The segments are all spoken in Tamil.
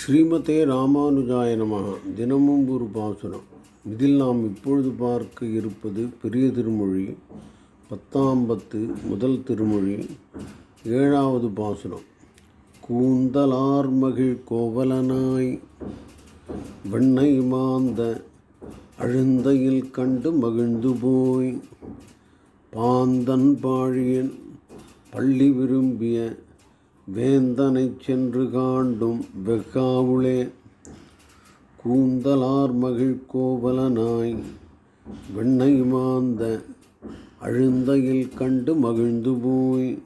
ஸ்ரீமதே ராமானுஜாய தினமும் ஒரு பாசுரம். இதில் நாம் இப்பொழுது பார்க்க இருப்பது பெரிய திருமொழி பத்தாம் பத்து முதல் திருமொழி ஏழாவது பாசுரம். கூந்தலார் மகிழ் கோவலனாய் வெண்ணை மாந்த அழுந்தையில் கண்டு மகிழ்ந்து போய் பாந்தன் பாழியன் பள்ளி விரும்பிய வேந்தனைச் சென்று காண்டும் வெக்காவுளே. கூந்தலார் மகிழ் கோவலனாய் வெண்ணை மாந்த அழுந்தையில் கண்டு மகிழ்ந்து போய்.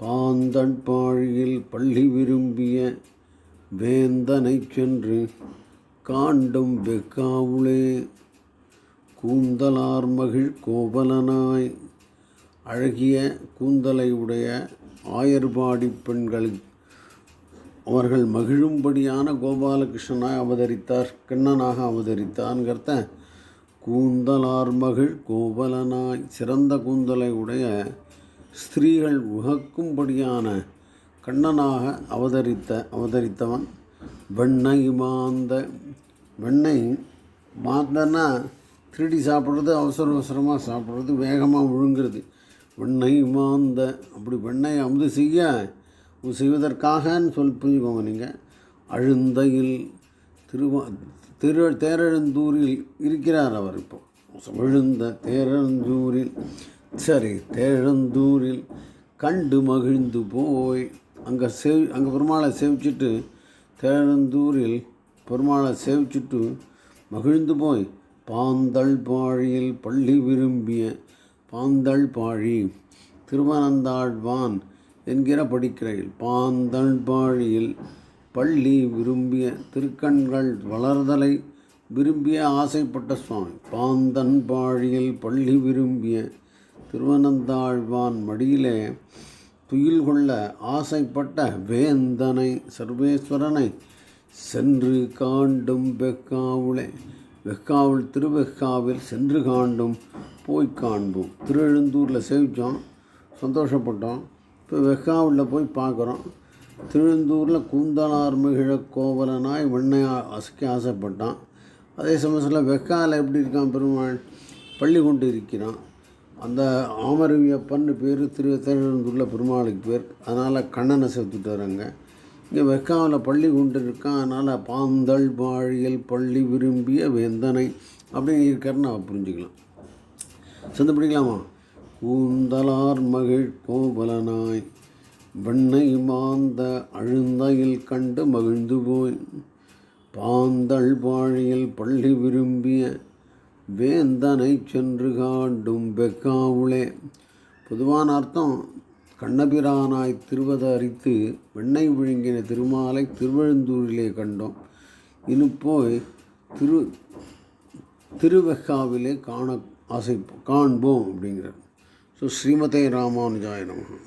பாந்தன் பாழியில் பள்ளி விரும்பிய வேந்தனை சென்று காண்டும் வெக்காவுளே. கூந்தலார் மகிழ் கோவலனாய் அழகிய கூந்தலை உடைய ஆயர்பாடி பெண்கள் அவர்கள் மகிழும்படியான கோபாலகிருஷ்ணனாய் அவதரித்தார். கிண்ணனாக அவதரித்தான்கிறத கூந்தலார் மகிழ் கோபலனாய் சிறந்த கூந்தலை உடைய ஸ்திரீகள் உகக்கும்படியான கண்ணனாக அவதரித்த அவதரித்தவன் வெண்ணெய் மாந்த வெண்ணெய் மாந்தன்னா திருடி சாப்பிட்றது அவசர அவசரமாக சாப்பிட்றது வேகமாக விழுங்குறது வெண்ணை மாந்த அப்படி வெண்ணை அமுது செய்ய செய்வதற்காகன்னு சொல்லி புரிஞ்சுக்கோங்க நீங்கள் அழுந்தையில் திருவா திரு தேரெழுந்தூரில் இருக்கிறார் அவர் இப்போ. விழுந்த தேரழந்தூரில் சரி தேரழந்தூரில் கண்டு மகிழ்ந்து போய் அங்கே சேவ் அங்கே பெருமாளை சேவிச்சுட்டு தேரெழுந்தூரில் பெருமாளை சேவிச்சுட்டு மகிழ்ந்து போய் பாந்தள் பாழியில் பள்ளி விரும்பிய பாந்தள் பாழி திருவனந்தாழ்வான் என்கிற படிக்கிறையில் பாந்தள் பாழியில் பள்ளி விரும்பிய திருக்கண்கள் வளர்தலை விரும்பிய ஆசைப்பட்ட சுவாமி. பாந்தன் பாழியில் பள்ளி விரும்பிய திருவனந்தாழ்வான் மடியிலே துயில் கொள்ள ஆசைப்பட்ட வேந்தனை சர்வேஸ்வரனை சென்று காண்டும் பெக்காவுளே வெக்காவில் திருவெக்காவில் சென்று காண்டும் போய் காண்போம். திருவெழுந்தூரில் சேவித்தோம் சந்தோஷப்பட்டோம். இப்போ வெக்காவில் போய் பார்க்குறோம் திருவெந்தூரில் கூந்தலார் மிகிழ கோவலனாய் வெண்ணை அசைக்க ஆசைப்பட்டான். அதே சமயத்தில் வெக்காவில் எப்படி இருக்கான் பெருமாள்? பள்ளி கொண்டு இருக்கிறான். அந்த ஆமரவியப்பன்னு பேர் திரு திருவெந்தூரில் பெருமாளுக்கு பேர். அதனால் கண்ணனை சேர்த்துட்டு வராங்க இங்கே வெக்காவில் பள்ளி கொண்டு இருக்கான் அதனால் பாந்தள் பாழியல் பள்ளி விரும்பிய வேந்தனை அப்படின்னு இருக்காருன்னு நம்ம புரிஞ்சுக்கலாம். சொந்த பிடிக்கலாமா? கூந்தலார் மகிழ் கோபலனாய் வெண்ணை மாந்த அழுந்தையில் கண்டு மகிழ்ந்து போய் பாந்தள் வாழியல் பள்ளி விரும்பிய வேந்தனை சென்று காண்டும் பெக்காவுளே பொதுவான அர்த்தம் கண்ணபிரானாய் திருவதரித்து வெண்ணெய் விழுங்கின திருமாலை திருவெழுந்தூரிலே கண்டோம். இனி போய் திரு திருவெக்காவிலே காண ஆசை காண்போம் அப்படிங்கிறார். ஸோ ஸ்ரீமதே ராமானுஜாய நமகம்